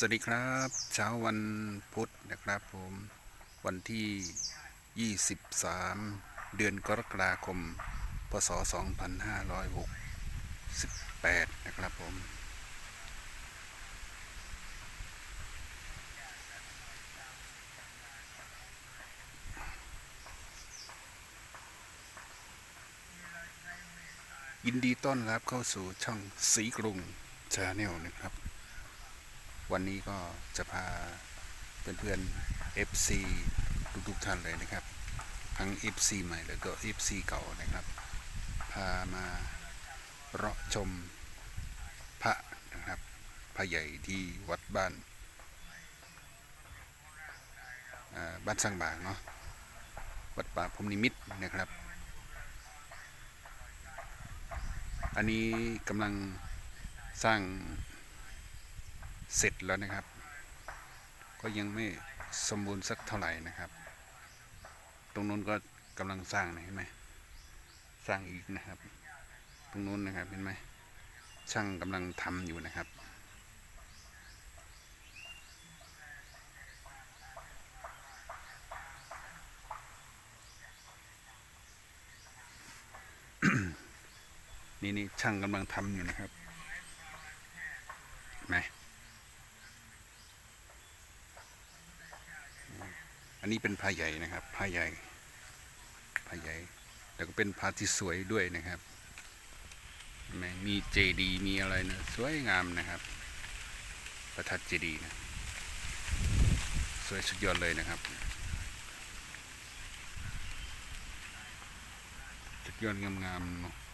สวัสดีครับเช้าวันพุธนะครับผมวันที่ 23 เดือนกรกฎาคม พศ 2568 นะครับผม ยินดีต้อนรับเข้าสู่ช่องสีกรุงชาแนลนะครับ วันนี้ก็จะพาเพื่อนๆ FC ทุกๆท่านเลยนะครับ ทั้ง FC ใหม่แล้วก็ FC เก่านะครับ พามาเราะชมพระนะครับพระใหญ่ที่วัดบ้านบ้านสร้างบางเนาะวัดป่าพรมนิมิตนะครับ อันนี้กำลังสร้าง เสร็จแล้วนะครับ ก็ยังไม่สมบูรณ์สักเท่าไหร่นะครับ ตรงนู้นก็กำลังสร้างนะเห็นไหมสร้างอีกนะครับ ตรงนู้นนะครับเห็นไหมช่างกำลังทำอยู่นะครับนี่นี่ช่างกำลังทำอยู่นะครับไหม นนี้เป็นพาใหญ่นะครับพาใหญ่พาใหญ่แล้วก็เป็นพาที่สวยด้วยนะครับมีเจดีมีอะไรนะสวยงามนะครับ ประทัดเจดีนะสวยสุดยอดเลยนะครับสุดยอดงามๆ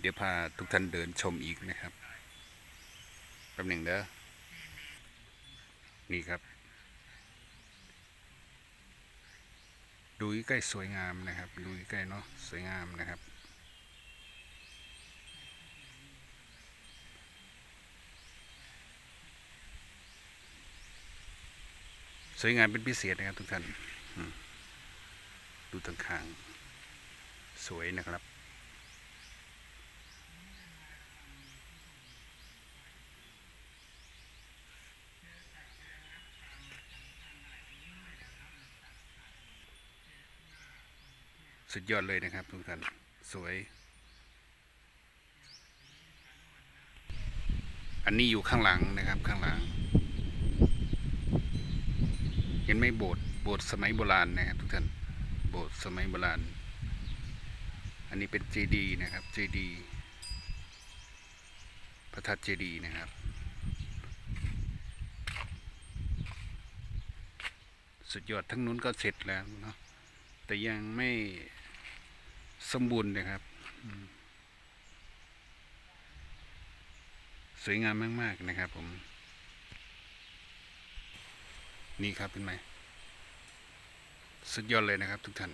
เดี๋ยวพาทุกท่านเดินชมอีกนะครับแป๊บหนึ่งเด้อนี่ครับ ดูใกล้สวยงามนะครับ ดูใกล้เนาะสวยงามนะครับสวยงามเป็นพิเศษนะครับทุกท่าน ดูตั้งข้าง สวยนะครับ สุดยอดเลยนะครับทุกท่านสวย อันนี้อยู่ข้างหลังนะครับข้างหลัง เห็นไหมโบสถ์โบสถ์สมัยโบราณนะครับทุกท่านโบสถ์สมัยโบราณ อันนี้เป็นเจดีนะครับเจดีพระธาตุเจดีนะครับ สุดยอดทั้งนู้นก็เสร็จแล้วเนาะแต่ยังไม่ สมบูรณ์นะครับ สวยงามมาก ๆ นะครับผม นี่ครับเป็นไหมสุดยอดเลยนะครับทุกท่าน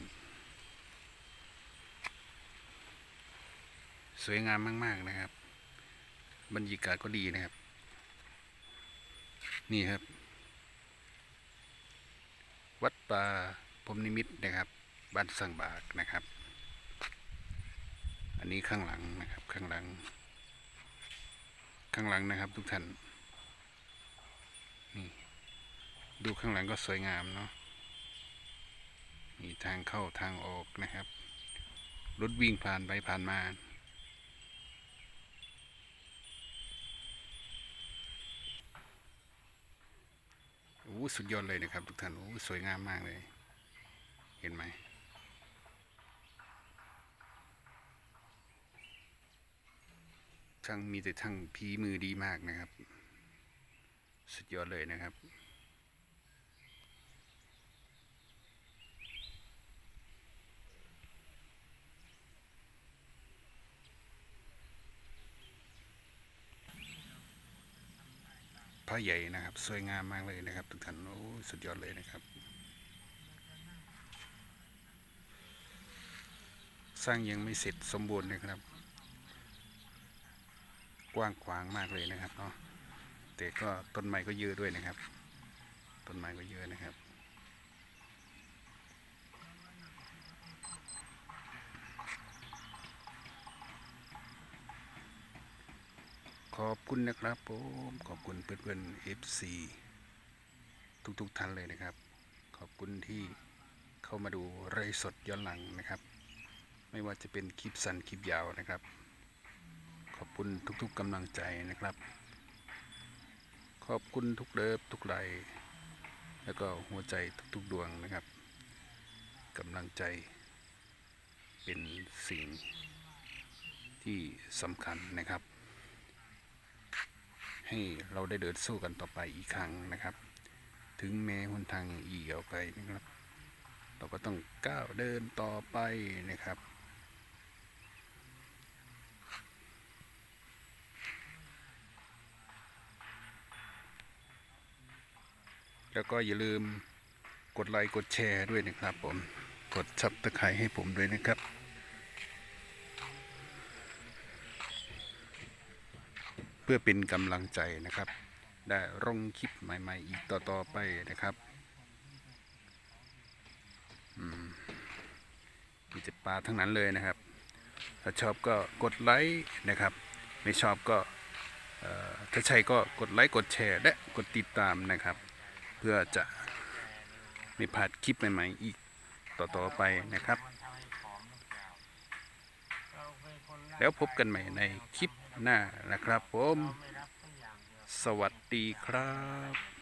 สวยงามมาก ๆ นะครับ บรรยากาศก็ดีนะครับ นี่ครับ วัดป่าพรมนิมิตนะครับ บ้านสังบากนะครับ อันนี้ข้างหลังนะครับ ข้างหลัง ข้างหลังนะครับ ทุกท่าน นี่ ดูข้างหลังก็สวยงามเนาะ มีทางเข้าทางออกนะครับ รถวิ่งผ่านไปผ่านมาโอ้สุดยอดเลยนะครับ ทุกท่านโอ้สวยงามมากเลย เห็นไหม ช่างมีแต่ช่างพีมือดีมากนะครับ สุดยอดเลยนะครับพระใหญ่นะครับ สวยงามมากเลยนะครับ ทุกท่านโอ้สุดยอดเลยนะครับ สร้างยังไม่เสร็จสมบูรณ์นะครับ กว้างขวางมากเลยนะครับเนาะแต่ก็ต้นไม้ก็เยอะด้วยนะครับ ต้นไม้ก็เยอะนะครับ ขอบคุณนะครับผมขอบคุณเพื่อนๆ FC ทุกๆท่านเลยนะครับ ขอบคุณที่เข้ามาดูไรสดย้อนหลังนะครับ ไม่ว่าจะเป็นคลิปสั้นคลิปยาวนะครับ อบคุณทุกๆกำลังใจนะครับ ขอบคุณทุกเลิฟทุกไลแล้วก็หัวใจทุกๆดวงนะครับกำลังใจ เป็นสิ่งที่สำคัญนะครับ ให้เราได้เดินสู้กันต่อไปอีกครั้งนะครับ ถึงแม้หนทางอีกเอาไกลนะครับ เราก็ต้องก้าวเดินต่อไปนะครับ แล้วก็อย่าลืมกดไลค์กดแชร์ด้วยนะครับผม กดซับตะไคร้ให้ผมด้วยนะครับ เพื่อเป็นกำลังใจนะครับ ได้ลงคลิปใหม่ ๆ อีกต่อๆไปนะครับอืมมีแต่ปลาทั้งนั้นเลยนะครับ ถ้าชอบก็กดไลค์นะครับ ไม่ชอบก็ถ้าใช่ก็กดไลค์กดแชร์และกดติดตามนะครับ พื่อจะไม่พลาดคลิปใหม่ๆอีกต่อๆไปนะครับ แล้วพบกันใหม่ในคลิปหน้านะครับผม สวัสดีครับ